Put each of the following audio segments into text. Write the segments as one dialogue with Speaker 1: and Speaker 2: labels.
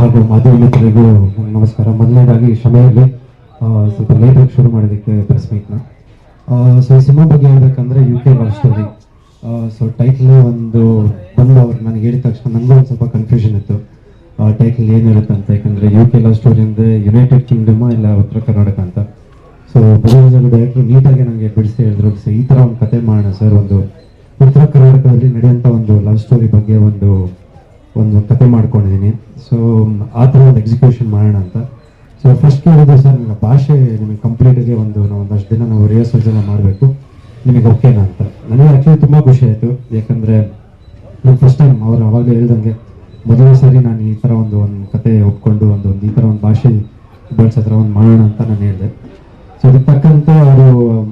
Speaker 1: ಹಾಗೂ ಮಾಧ್ಯಮ ಮಿತ್ರರಿಗೂ ನಮಸ್ಕಾರ. ಮೊದಲನೇದಾಗಿ ಕ್ಷಮೆಯಲ್ಲಿ ಸ್ವಲ್ಪ ಲೇಟಾಗಿ ಶುರು ಮಾಡೋದಕ್ಕೆ ಪ್ರೆಸ್ ಮೀಟ್ನ ಸೊ ಈ ಸಿನಿಮಾ ಬಗ್ಗೆ ಹೇಳ್ಬೇಕಂದ್ರೆ U K love story so title ಒಂದು ಬಂದು ಅವ್ರು ನನಗೆ ಹೇಳಿದ ತಕ್ಷಣ ನನಗೂ ಒಂದು ಸ್ವಲ್ಪ ಕನ್ಫ್ಯೂಷನ್ ಇತ್ತು. ಟೈಟ್ಲ್ ಏನಿರುತ್ತೆ ಅಂತ. ಯಾಕಂದರೆ ಯು ಕೆ ಲವ್ ಸ್ಟೋರಿ ಅಂದರೆ ಯುನೈಟೆಡ್ ಕಿಂಗ್ಡಮ್ ಇಲ್ಲ ಉತ್ತರ ಕರ್ನಾಟಕ ಅಂತ. ಸೊ ಬಸವರಾಜ ಡೈರೆಕ್ಟ್ರು ನೀಟಾಗಿ ನನಗೆ ಬಿಡಿಸಿ ಹೇಳಿದ್ರು ಸೊ ಈ ಥರ ಒಂದು ಕತೆ ಮಾಡೋಣ, ಸರ್. ಒಂದು ಉತ್ತರ ಕರ್ನಾಟಕದಲ್ಲಿ ನಡೆಯುವಂಥ ಒಂದು ಲವ್ ಸ್ಟೋರಿ ಬಗ್ಗೆ ಒಂದು ಒಂದು ಕತೆ ಮಾಡ್ಕೊಂಡಿದ್ದೀನಿ. ಸೊ ಆ ಥರ ಒಂದು ಎಕ್ಸಿಕ್ಯೂಷನ್ ಮಾಡೋಣ ಅಂತ. ಸೊ ಫಸ್ಟ್ ಕೇಳಿದ್ರೆ ಸರ್, ನನ್ನ ಭಾಷೆ ನಿಮಗೆ ಕಂಪ್ಲೀಟಾಗಿ ಒಂದು, ನಾವು ಒಂದಷ್ಟು ದಿನ ನಾವು ರಿಹರ್ಸಲ್ಸ್ ಎಲ್ಲ ಮಾಡಬೇಕು. ನಿಮಗೆ ಓಕೆನಾ ಅಂತ. ನನಗೆ ಆ್ಯಕ್ಚುಲಿ ತುಂಬ ಖುಷಿ ಆಯಿತು. ಯಾಕಂದರೆ, ನಾನು ಫಸ್ಟ್ ಟೈಮ್ ಅವರು ಅವಾಗಲೇ ಹೇಳ್ದಂಗೆ, ಮೊದಲನೇ ಸಾರಿ ನಾನು ಈ ಥರ ಒಂದು ಒಂದು ಕತೆ ಒಪ್ಕೊಂಡು ಒಂದು ಒಂದು ಈ ಥರ ಒಂದು ಭಾಷೆ ಬಳಸೋ ಥರ ಒಂದು ಮಾಡೋಣ ಅಂತ ನಾನು ಹೇಳಿದೆ. ಸೊ ಅದಕ್ಕೆ ತಕ್ಕಂತೆ ಅವರು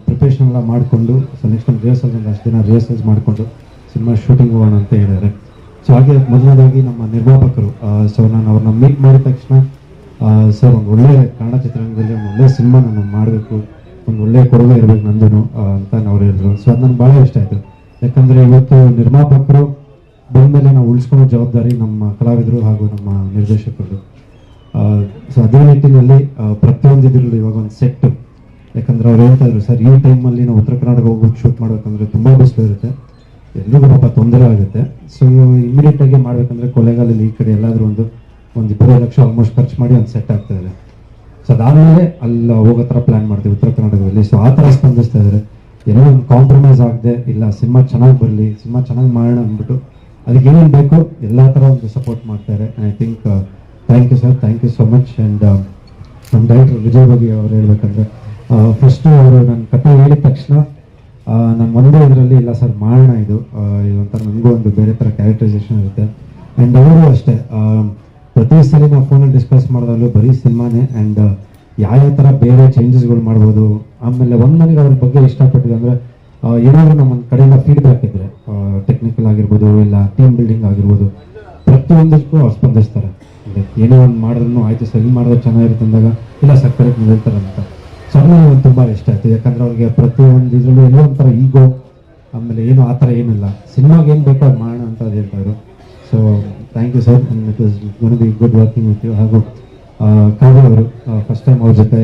Speaker 1: ಪ್ರಿಪ್ರೇಷನ್ ಎಲ್ಲ ಮಾಡಿಕೊಂಡು ಸೊ ನೆಕ್ಸ್ಟ್ ಒಂದು ರಿಹರ್ಸಲ್ಸ್ ಒಂದು ಅಷ್ಟು ದಿನ ರಿಹರ್ಸಲ್ಸ್ ಮಾಡಿಕೊಂಡು, ಸಿನಿಮಾ ಶೂಟಿಂಗ್ ಹೋಗೋಣ ಅಂತ ಹೇಳಿದ್ದಾರೆ. ಸೊ ಹಾಗೆ ಮೊದಲನೇದಾಗಿ ನಮ್ಮ ನಿರ್ಮಾಪಕರು ಸೊ ನಾನು ಅವ್ರನ್ನ ಮೀಟ್ ಮಾಡಿದ ತಕ್ಷಣ ಸರ್ ಒಂದು ಒಳ್ಳೆ ಕನ್ನಡ ಚಿತ್ರರಂಗದಲ್ಲಿ ಒಂದು ಒಳ್ಳೆ ಸಿನಿಮಾ ನಾನು ಮಾಡಬೇಕು, ಒಂದು ಒಳ್ಳೆ ಕೊಡುಗೆ ಇರಬೇಕು ನಂದನು ಅಂತ ಅವ್ರು ಹೇಳಿದ್ರು. ಸೊ ಅದು ನನಗೆ ಭಾಳ ಇಷ್ಟ ಆಯಿತು. ಯಾಕಂದರೆ ಇವತ್ತು ನಿರ್ಮಾಪಕರು ಬಂದಮೇಲೆ ನಾವು ಉಳಿಸ್ಕೊಳ್ಳೋ ಜವಾಬ್ದಾರಿ ನಮ್ಮ ಕಲಾವಿದರು ಹಾಗೂ ನಮ್ಮ ನಿರ್ದೇಶಕರು ಸೊ ಅದೇ ನಿಟ್ಟಿನಲ್ಲಿ ಪ್ರತಿಯೊಂದು ಇವಾಗ ಒಂದು ಸೆಟ್ ಯಾಕಂದ್ರೆ ಅವ್ರು ಹೇಳ್ತಾ ಇದ್ರು, ಸರ್, ಈ ಟೈಮಲ್ಲಿ ನಾವು ಉತ್ತರ ಕರ್ನಾಟಕ ಹೋಗ್ಬಿಟ್ಟು ಶೂಟ್ ಮಾಡಬೇಕಂದ್ರೆ ತುಂಬ ಬಿಸಿಲು ಇರುತ್ತೆ. ಎಲ್ರಿಗೂ ಪಾಪ ತೊಂದರೆ ಆಗುತ್ತೆ. ಸೊ ಇಮಿಡಿಯೇಟ್ ಆಗಿ ಮಾಡ್ಬೇಕಂದ್ರೆ ಕೊಲೆಗಾಲಲ್ಲಿ ಈ ಕಡೆ ಎಲ್ಲಾದ್ರೂ ಒಂದು ಒಂದು ಇಪ್ಪತ್ತೈದು ಲಕ್ಷ ಆಲ್ಮೋಸ್ಟ್ ಖರ್ಚು ಮಾಡಿ ಒಂದು ಸೆಟ್ ಆಗ್ತಾ ಇದೆ. ಸೊ ಅದಾದಮೇಲೆ ಅಲ್ಲಿ, ಹೋಗೋ ಥರ ಪ್ಲಾನ್ ಮಾಡ್ತೀವಿ ಉತ್ತರ ಕರ್ನಾಟಕದಲ್ಲಿ. ಸೊ ಆ ಥರ ಸ್ಪಂದಿಸ್ತಾ ಇದ್ದಾರೆ. ಏನೋ ಒಂದು ಕಾಂಪ್ರಮೈಸ್ ಆಗದೆ, ಇಲ್ಲ ಸಿನಿಮಾ ಚೆನ್ನಾಗಿ ಬರಲಿ, ಸಿನಿಮಾ ಚೆನ್ನಾಗಿ ಮಾಡೋಣ ಅಂದ್ಬಿಟ್ಟು ಅದಕ್ಕೆ ಏನೇನು ಬೇಕು ಎಲ್ಲ ಥರ ಒಂದು ಸಪೋರ್ಟ್ ಮಾಡ್ತಾರೆ. I think thank you sir thank you so much and ನಮ್ಮ ಡೈರೆಕ್ಟರ್ ವಿಜಯ್ ಬಗ್ಗೆ ಅವ್ರು ಹೇಳ್ಬೇಕಂದ್ರೆ ಫಸ್ಟು ಅವರು ನನ್ನ ಕತೆ ಹೇಳಿದ ತಕ್ಷಣ ನಾನು ಒಂದೇ ಇದರಲ್ಲಿ ಇಲ್ಲ ಸರ್ ಮಾಡೋಣ ಇದು ಇದೊಂಥರ ಇದು ನನಗೂ ಒಂದು ಬೇರೆ ಥರ ಕ್ಯಾರೆಕ್ಟರೈಸೇಷನ್ ಇರುತ್ತೆ. ಆ್ಯಂಡ್ ಅವರು ಅಷ್ಟೇ ಪ್ರತಿ ಸಲ ನಾವು ಫೋನಲ್ಲಿ ಡಿಸ್ಕಸ್ ಮಾಡಿದಾಗಲೂ ಬರೀ ಸಿನಿಮಾನೇ ಆ್ಯಂಡ್ ಯಾವ್ಯಾವ ಥರ ಬೇರೆ ಚೇಂಜಸ್ಗಳು ಮಾಡ್ಬೋದು. ಆಮೇಲೆ ಒಂದು ನನಗೆ ಅವ್ರ ಬಗ್ಗೆ ಇಷ್ಟಪಟ್ಟಿದೆ ಅಂದರೆ ಏನಾದರೂ ನಮ್ಮ ಒಂದು ಕಡೆಯಿಂದ ಫೀಡ್ಬ್ಯಾಕ್ ಇದ್ದರೆ ಟೆಕ್ನಿಕಲ್ ಆಗಿರ್ಬೋದು ಇಲ್ಲ ಟೀಮ್ ಬಿಲ್ಡಿಂಗ್ ಆಗಿರ್ಬೋದು, ಪ್ರತಿಯೊಂದಕ್ಕೂ ಅವ್ರು ಸ್ಪಂದಿಸ್ತಾರೆ. ಏನೇ ಒಂದು ಮಾಡಿದ್ರು ಆಯಿತು ಸರಿ ಮಾಡಿದ್ರೆ ಚೆನ್ನಾಗಿರುತ್ತೆ ಅಂದಾಗ, ಇಲ್ಲ ಸರ್ ಕರೆಕ್ಟ್ ಹೇಳ್ತಾರೆ ಅಂತ. ಸೊ ಒಂದು ತುಂಬ ಇಷ್ಟ ಆಯ್ತು ಯಾಕಂದ್ರೆ ಅವ್ರಿಗೆ ಪ್ರತಿಯೊಂದು ಇದರಲ್ಲೂ ಏನೋ ಒಂಥರ ಈಗೋ ಆಮೇಲೆ ಏನು ಆ ಥರ ಏನಿಲ್ಲ. ಸಿನಿಮಾಗೆ ಏನು ಬೇಕೋ ಮಾಡೋಣ ಅಂತ ಹೇಳ್ತಾರೆ so thank you sir it is good be good working with you ಹಾಗೂ ಕಾವ್ಯ ಅವರು ಫಸ್ಟ್ ಟೈಮ್ ಅವ್ರ ಜೊತೆ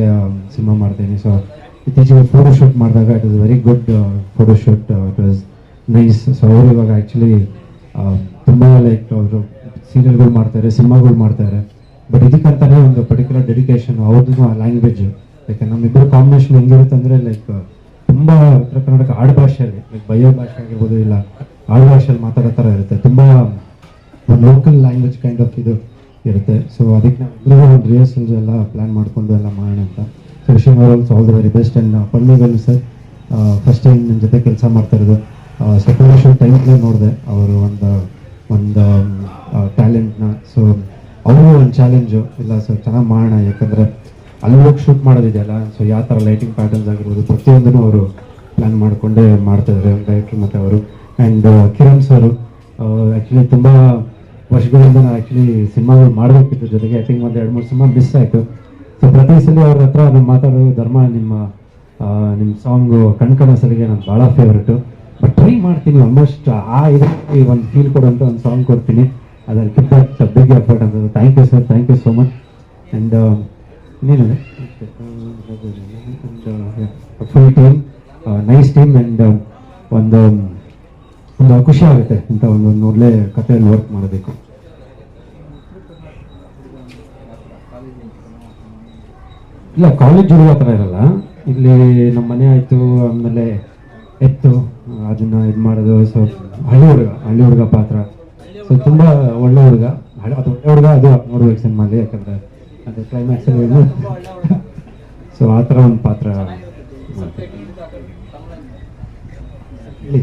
Speaker 1: ಸಿನಿಮಾ ಮಾಡ್ತೀನಿ. ಸೊ ಇತ್ತೀಚೆಗೆ ಫೋಟೋ ಶೂಟ್ ಮಾಡಿದಾಗ it is very good photo shoot it was nice so ಅವರು ಇವಾಗ ಆ್ಯಕ್ಚುಲಿ ತುಂಬ ಲೈಕ್ ಅವರು ಸೀರಿಯಲ್ಗಳು ಮಾಡ್ತಾರೆ, ಸಿನಿಮಾಗಳು ಮಾಡ್ತಾರೆ. ಬಟ್ ಇದಕ್ಕಂತಲೇ ಒಂದು ಪರ್ಟಿಕ್ಯುಲರ್ ಡೆಡಿಕೇಶನ್ ಅವ್ರದ್ದು ಆ ಲ್ಯಾಂಗ್ವೇಜ್ ಯಾಕೆ ನಮ್ಮಿಬ್ಬರು ಕಾಂಬಿನೇಷನ್ ಹೆಂಗಿರುತ್ತೆ ಅಂದರೆ ಲೈಕ್ ತುಂಬ ಉತ್ತರ ಕರ್ನಾಟಕ ಆಡುಭಾಷೆಯಲ್ಲಿ ಲೈಕ್ ಬಯೋ ಭಾಷೆ ಆಗಿರ್ಬೋದು ಇಲ್ಲ, ಆಡು ಭಾಷೆಯಲ್ಲಿ ಮಾತಾಡೋ ಥರ ಇರುತ್ತೆ. ತುಂಬ ಲೋಕಲ್ ಲ್ಯಾಂಗ್ವೇಜ್ ಕೈಂಡ್ ಆಫ್ ಇದು ಇರುತ್ತೆ. ಸೊ ಅದಕ್ಕೆ ನಾವು ಒಂದು ರಿಹರ್ಸಲ್ಸ್ ಎಲ್ಲ ಪ್ಲ್ಯಾನ್ ಮಾಡಿಕೊಂಡು ಎಲ್ಲ ಮಾಡೋಣ ಅಂತ. So wishing all the very best and ಪರ್ಮಿಗಲ್ sir first time ನನ್ನ ಜೊತೆ ಕೆಲಸ ಮಾಡ್ತಾ ಇರೋದು. ಸೆಕೆಂಡ್ ಟೈಮ್ಲೇ ನೋಡಿದೆ. ಅವರು ಒಂದು ಒಂದು ಟ್ಯಾಲೆಂಟ್ನ ಸೊ ಅವರು ಒಂದು ಚಾಲೆಂಜು ಇಲ್ಲ ಸರ್ ಚೆನ್ನಾಗಿ ಮಾಡೋಣ. ಯಾಕಂದರೆ ಅಲ್ಲಿ ಹೋಗಿ ಶೂಟ್ ಮಾಡೋದಿದೆಯಲ್ಲ ಸೊ ಯಾವ ಥರ ಲೈಟಿಂಗ್ ಪ್ಯಾಟರ್ನ್ಸ್ ಆಗಿರ್ಬೋದು? ಪ್ರತಿಯೊಂದನ್ನು ಅವರು ಪ್ಲ್ಯಾನ್ ಮಾಡಿಕೊಂಡೇ ಮಾಡ್ತಾಯಿದ್ದಾರೆ ಡೈರೆಕ್ಟ್ರು ಮತ್ತು ಅವರು. ಆ್ಯಂಡ್ ಕಿರಣ್ ಸರು ಆ್ಯಕ್ಚುಲಿ ತುಂಬ ವರ್ಷಗಳಿಂದ ನಾನು ಆ್ಯಕ್ಚುಲಿ ಸಿನಿಮಾಗಳು ಮಾಡಬೇಕಿತ್ತು ಜೊತೆಗೆ ಐ ಥಿಂಕ್ ಒಂದು ಎರಡು ಮೂರು ಸಿನಿಮಾ ಮಿಸ್ ಆಯಿತು. ಸೊ ಪ್ರತಿ ಸಲ ಅವ್ರ ಹತ್ರ ನಾನು ಮಾತಾಡೋದು, ಧರ್ಮ ನಿಮ್ಮ ನಿಮ್ಮ ಸಾಂಗು ಕಣ್ಕನಸಲಿಗೆ ನಾನು ಭಾಳ ಫೇವ್ರೇಟು ಬಟ್ ಟ್ರೈ ಮಾಡ್ತೀನಿ ಆಲ್ಮೋಸ್ಟ್ ಆ ಇದಕ್ಕೆ ಒಂದು ಫೀಲ್ ಕೊಡುವಂಥ ಒಂದು ಸಾಂಗ್ ಕೊಡ್ತೀನಿ. ಅದರಲ್ಲಿ ಕಿತ್ತ ಬಿಗ್ ಎಫರ್ಟ್ ಅಂತ. Thank you sir thank you so much and full team nice team and ಒಂದು ಒಂದು ಖುಷಿ ಆಗುತ್ತೆ ಇಂಥ ಒಂದು ಒಂದು ಒಳ್ಳೆ ಕಥೆಯಲ್ಲಿ ವರ್ಕ್ ಮಾಡಬೇಕು. ಇಲ್ಲ ಕಾಲೇಜ್ ಹುಡುಗ ಥರ ಇರಲ್ಲ. ಇಲ್ಲಿ ನಮ್ಮ ಮನೆ ಆಯಿತು ಆಮೇಲೆ ಎತ್ತು, ಅದನ್ನ ಇದು ಮಾಡೋದು ಸೊ ಹಳ್ಳಿ ಹುಡುಗ ಹಳ್ಳಿ ಹುಡುಗ ಪಾತ್ರ. ಸೊ ತುಂಬ ಒಳ್ಳೆ ಹುಡುಗ. ಅದು ಒಳ್ಳೆ ಹುಡುಗ, ಅದು ನೋಡ್ಬೇಕು ಸಿನಿಮಾಲಿ, ಯಾಕಂದ್ರೆ ಅದು ಕ್ಲೈಮ್ಯಾಕ್ಸ್ ಸೊ ಆ ಥರ ಒಂದು ಪಾತ್ರ. ಹೇಳಿ.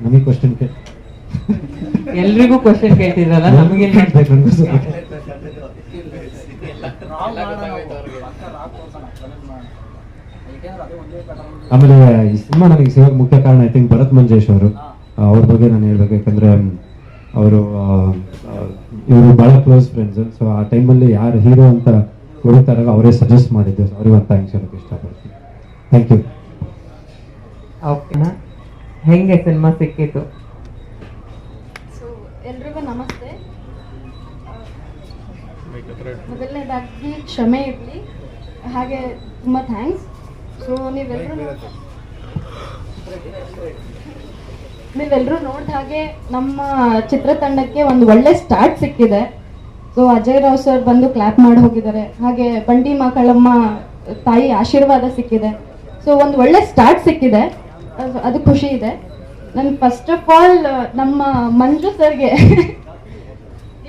Speaker 1: ನಮಗೆ ಕ್ವಶನ್
Speaker 2: ಎಲ್ರಿಗೂ ಕ್ವಶನ್ ಕೇಳ್ತಿದ್ರಲ್ಲ ನಮಗೆ
Speaker 1: ಆಮೇಲೆ ಈ ಸಿನಿಮಾ ನನಗೆ ಸಿಗೋಕೆ ಮುಖ್ಯ ಕಾರಣ ಐ ಥಿಂಕ್ ಭರತ್ ಮಂಜೇಶ್ ಅವರು ಅವ್ರ ಬಗ್ಗೆ ನಾನು ಹೇಳ್ಬೇಕು ಯಾಕಂದ್ರೆ ಅವರು ಇವರು ಭಾಳ ಕ್ಲೋಸ್ ಫ್ರೆಂಡ್ಸ್ ಸೊ ಆ ಟೈಮಲ್ಲಿ ಯಾರು ಹೀರೋ ಅಂತ ಹುಡುಕ್ತಾರಾಗ ಅವರೇ ಸಜೆಸ್ಟ್ ಮಾಡಿದ್ದು. ಅವ್ರಿಗೆ ಒಂದು ಥ್ಯಾಂಕ್ಸ್ ಹೇಳೋಕ್ಕೆ ಇಷ್ಟಪಡ್ತೀನಿ ಥ್ಯಾಂಕ್ ಯು
Speaker 2: ಓಕೆನಾ ಹೆಂಗೆ ಸಿನಿಮಾ ಸಿಕ್ಕಿತ್ತು
Speaker 3: ಸೊ ಎಲ್ರಿಗೂ ನಮಸ್ತೆ. ಮೊದಲನೇದಾಗಿ ಕ್ಷಮೆ ಇರಲಿ. ಹಾಗೆ ತುಂಬ ಥ್ಯಾಂಕ್ಸ್ ಸೊ ನೀವೆಲ್ಲರೂ ನೀವೆಲ್ಲರೂ ನೋಡಿದ ಹಾಗೆ ನಮ್ಮ ಚಿತ್ರತಂಡಕ್ಕೆ ಒಂದು ಒಳ್ಳೆ ಸ್ಟಾರ್ಟ್ ಸಿಕ್ಕಿದೆ. ಸೊ ಅಜಯ್ ರಾವ್ ಸರ್ ಬಂದು ಕ್ಲಾಪ್ ಮಾಡಿ ಹೋಗಿದ್ದಾರೆ. ಹಾಗೆ ಬಂಡಿ ಮಕ್ಕಳಮ್ಮ ತಾಯಿ ಆಶೀರ್ವಾದ ಸಿಕ್ಕಿದೆ. ಸೊ ಒಂದು ಒಳ್ಳೆ ಸ್ಟಾರ್ಟ್ ಸಿಕ್ಕಿದೆ. ಅದು- ಖುಷಿ ಇದೆ. ನಾನು ಫಸ್ಟ್ ಆಫ್ ಆಲ್ ನಮ್ಮ ಮಂಜು ಸರ್ಗೆ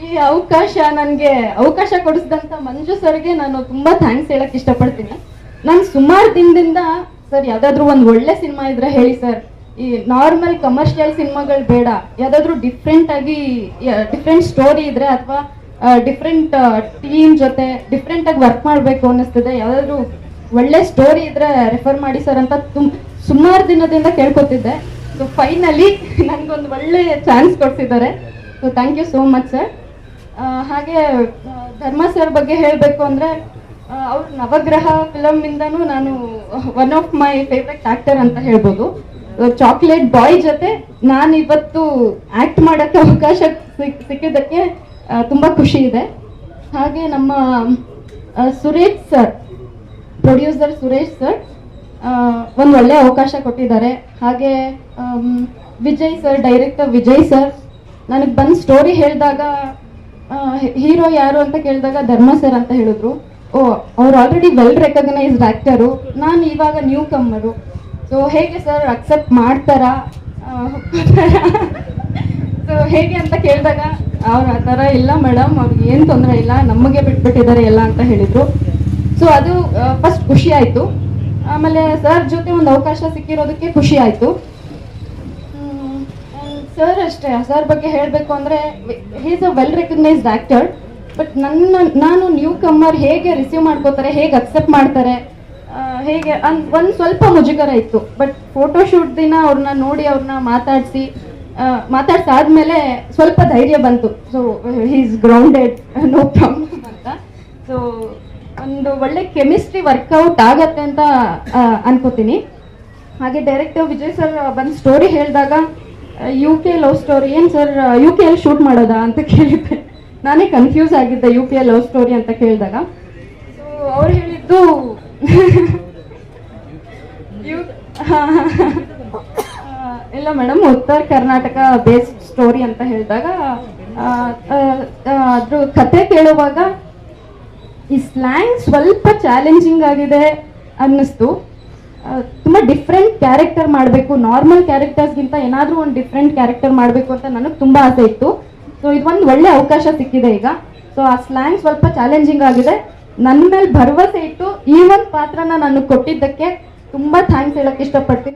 Speaker 3: ಈ ಅವಕಾಶ ನನಗೆ ಅವಕಾಶ ಕೊಡಿಸಿದಂತ ಮಂಜು ಸರ್ಗೆ ನಾನು ತುಂಬಾ ಥ್ಯಾಂಕ್ಸ್ ಹೇಳಕ್ಕೆ ಇಷ್ಟಪಡ್ತೀನಿ. ನಾನು ಸುಮಾರು ದಿನದಿಂದ ಸರ್ ಯಾವುದಾದ್ರೂ ಒಂದು ಒಳ್ಳೆ ಸಿನಿಮಾ ಇದ್ರೆ ಹೇಳಿ ಸರ್ ಈ ನಾರ್ಮಲ್ ಕಮರ್ಷಿಯಲ್ ಸಿನಿಮಾಗಳು ಬೇಡ. ಯಾವುದಾದ್ರೂ ಡಿಫ್ರೆಂಟ್ ಆಗಿ ಡಿಫ್ರೆಂಟ್ ಸ್ಟೋರಿ ಇದ್ರೆ ಅಥವಾ ಡಿಫ್ರೆಂಟ್ ಟೀಮ್ ಜೊತೆ ಡಿಫ್ರೆಂಟ್ ಆಗಿ ವರ್ಕ್ ಮಾಡಬೇಕು ಅನ್ನಿಸ್ತದೆ. ಯಾವ್ದಾದ್ರು ಒಳ್ಳೆ ಸ್ಟೋರಿ ಇದ್ರೆ ರೆಫರ್ ಮಾಡಿ ಸರ್ ಅಂತ ತುಂಬ ಸುಮಾರು ದಿನದಿಂದ ಕೇಳ್ಕೊತಿದ್ದೆ. ಸೊ ಫೈನಲಿ ನನಗೊಂದು ಒಳ್ಳೆ ಚಾನ್ಸ್ ಕೊಡ್ತಿದ್ದಾರೆ so thank you so much sir ಹಾಗೆ ಧರ್ಮ ಸರ್ ಬಗ್ಗೆ ಹೇಳಬೇಕು ಅಂದರೆ ಅವ್ರ ನವಗ್ರಹ ಫಿಲಮ್ ಇಂದನೂ ನಾನು one of my favourite actor ಅಂತ ಹೇಳ್ಬೋದು. ಚಾಕ್ಲೇಟ್ ಬಾಯ್ ಜೊತೆ ನಾನು ಇವತ್ತು ಆಕ್ಟ್ ಮಾಡೋಕ್ಕೆ ಅವಕಾಶ ಸಿಕ್, ಸಿಕ್ಕಿದ್ದಕ್ಕೆ ತುಂಬ ಖುಷಿ ಇದೆ. ಹಾಗೆ ನಮ್ಮ Suresh sir producer Suresh sir ಒಂದು ಒಳ್ಳೆ ಅವಕಾಶ ಕೊಟ್ಟಿದ್ದಾರೆ. ಹಾಗೆ Vijay sir director Vijay sir ನನಗೆ ಬಂದು ಸ್ಟೋರಿ ಹೇಳಿದಾಗ ಹೀರೋ ಯಾರು ಅಂತ ಕೇಳಿದಾಗ ಧರ್ಮ ಸರ್ ಅಂತ ಹೇಳಿದ್ರು. ಓ, ಅವ್ರು ಆಲ್ರೆಡಿ ವೆಲ್ ರೆಕಗ್ನೈಸ್ಡ್ ಆ್ಯಕ್ಟರು ನಾನು ಇವಾಗ ನ್ಯೂ ಕಮ್ಮರು ಸೊ ಹೇಗೆ ಸರ್ ಅಕ್ಸೆಪ್ಟ್ ಮಾಡ್ತಾರಾ? ಸೊ ಹೇಗೆ ಅಂತ ಕೇಳಿದಾಗ, ಅವ್ರು ಆ ಥರ ಇಲ್ಲ ಮೇಡಮ್ ಅವ್ರಿಗೆ ಏನು ತೊಂದರೆ ಇಲ್ಲ, ನಮಗೆ ಬಿಟ್ಬಿಟ್ಟಿದ್ದಾರೆ ಎಲ್ಲ ಅಂತ ಹೇಳಿದರು. ಸೊ ಅದು ಫಸ್ಟ್ ಖುಷಿ ಆಯಿತು. ಆಮೇಲೆ ಸರ್ ಜೊತೆ ಒಂದು ಅವಕಾಶ ಸಿಕ್ಕಿರೋದಕ್ಕೆ ಖುಷಿ ಆಯಿತು. ಸರ್ ಅಷ್ಟೇ ಸರ್ ಬಗ್ಗೆ ಹೇಳಬೇಕು ಅಂದರೆ is a well recognised actor but ನನ್ನ, ನಾನು ನ್ಯೂ ಕಮ್ಮರ್ ಹೇಗೆ ರಿಸೀವ್ ಮಾಡ್ಕೋತಾರೆ, ಹೇಗೆ ಅಕ್ಸೆಪ್ಟ್ ಮಾಡ್ತಾರೆ ಹೇಗೆ, ಅನ್, ಒಂದು ಸ್ವಲ್ಪ ಮುಜುಗರ ಇತ್ತು. ಬಟ್ ಫೋಟೋಶೂಟ್ ದಿನ ಅವ್ರನ್ನ ನೋಡಿ ಅವ್ರನ್ನ ಮಾತಾಡಿಸಿ ಮಾತಾಡ್ಸಾದ್ಮೇಲೆ ಸ್ವಲ್ಪ ಧೈರ್ಯ ಬಂತು. So is grounded no problem ಅಂತ. ಸೊ ಒಂದು ಒಳ್ಳೆ ಕೆಮಿಸ್ಟ್ರಿ ವರ್ಕೌಟ್ ಆಗತ್ತೆ ಅಂತ ಅನ್ಕೋತೀನಿ. ಹಾಗೆ ಡೈರೆಕ್ಟರ್ ವಿಜಯ್ ಸರ್ ಬಂದು ಸ್ಟೋರಿ ಹೇಳಿದಾಗ ಯು ಕೆ ಲವ್ ಸ್ಟೋರಿ ಏನು ಸರ್ ಯು ಕೆ ಅಲ್ಲಿ ಶೂಟ್ ಮಾಡೋದಾ? ಅಂತ ಕೇಳಿದ್ದೆ. ನಾನೇ ಕನ್ಫ್ಯೂಸ್ ಆಗಿದ್ದೆ ಯು ಕೆ ಲವ್ ಸ್ಟೋರಿ ಅಂತ ಕೇಳಿದಾಗ. ಸೊ ಅವ್ರು ಹೇಳಿದ್ದು ಇಲ್ಲ ಮೇಡಮ್, ಉತ್ತರ ಕರ್ನಾಟಕ ಬೇಸ್ಡ್ ಸ್ಟೋರಿ ಅಂತ ಹೇಳಿದಾಗ ಅದ್ರ ಕತೆ ಕೇಳುವಾಗ ಈ ಸ್ಲ್ಯಾಂಗ್ ಸ್ವಲ್ಪ ಚಾಲೆಂಜಿಂಗ್ ಆಗಿದೆ ಅನ್ನಿಸ್ತು. ತುಂಬ ಡಿಫ್ರೆಂಟ್ ಕ್ಯಾರೆಕ್ಟರ್ ಮಾಡಬೇಕು ನಾರ್ಮಲ್ ಕ್ಯಾರೆಕ್ಟರ್ಸ್ಗಿಂತ ಏನಾದರೂ ಒಂದು ಡಿಫ್ರೆಂಟ್ ಕ್ಯಾರೆಕ್ಟರ್ ಮಾಡಬೇಕು ಅಂತ ನನಗೆ ತುಂಬ ಆಸೆ ಇತ್ತು. ಸೊ ಇದೊಂದು ಒಳ್ಳೆ ಅವಕಾಶ ಸಿಕ್ಕಿದೆ ಈಗ. ಸೊ ಆ ಸ್ಲ್ಯಾಂಗ್ ಸ್ವಲ್ಪ ಚಾಲೆಂಜಿಂಗ್ ಆಗಿದೆ. ನನ್ನ ಮೇಲೆ ಭರವಸೆ ಇಟ್ಟು ಈ ಒಂದು ಪಾತ್ರನ ನಾನು ಕೊಟ್ಟಿದ್ದಕ್ಕೆ ತುಂಬ ಥ್ಯಾಂಕ್ಸ್ ಹೇಳಕ್ಕೆ ಇಷ್ಟಪಡ್ತೀನಿ.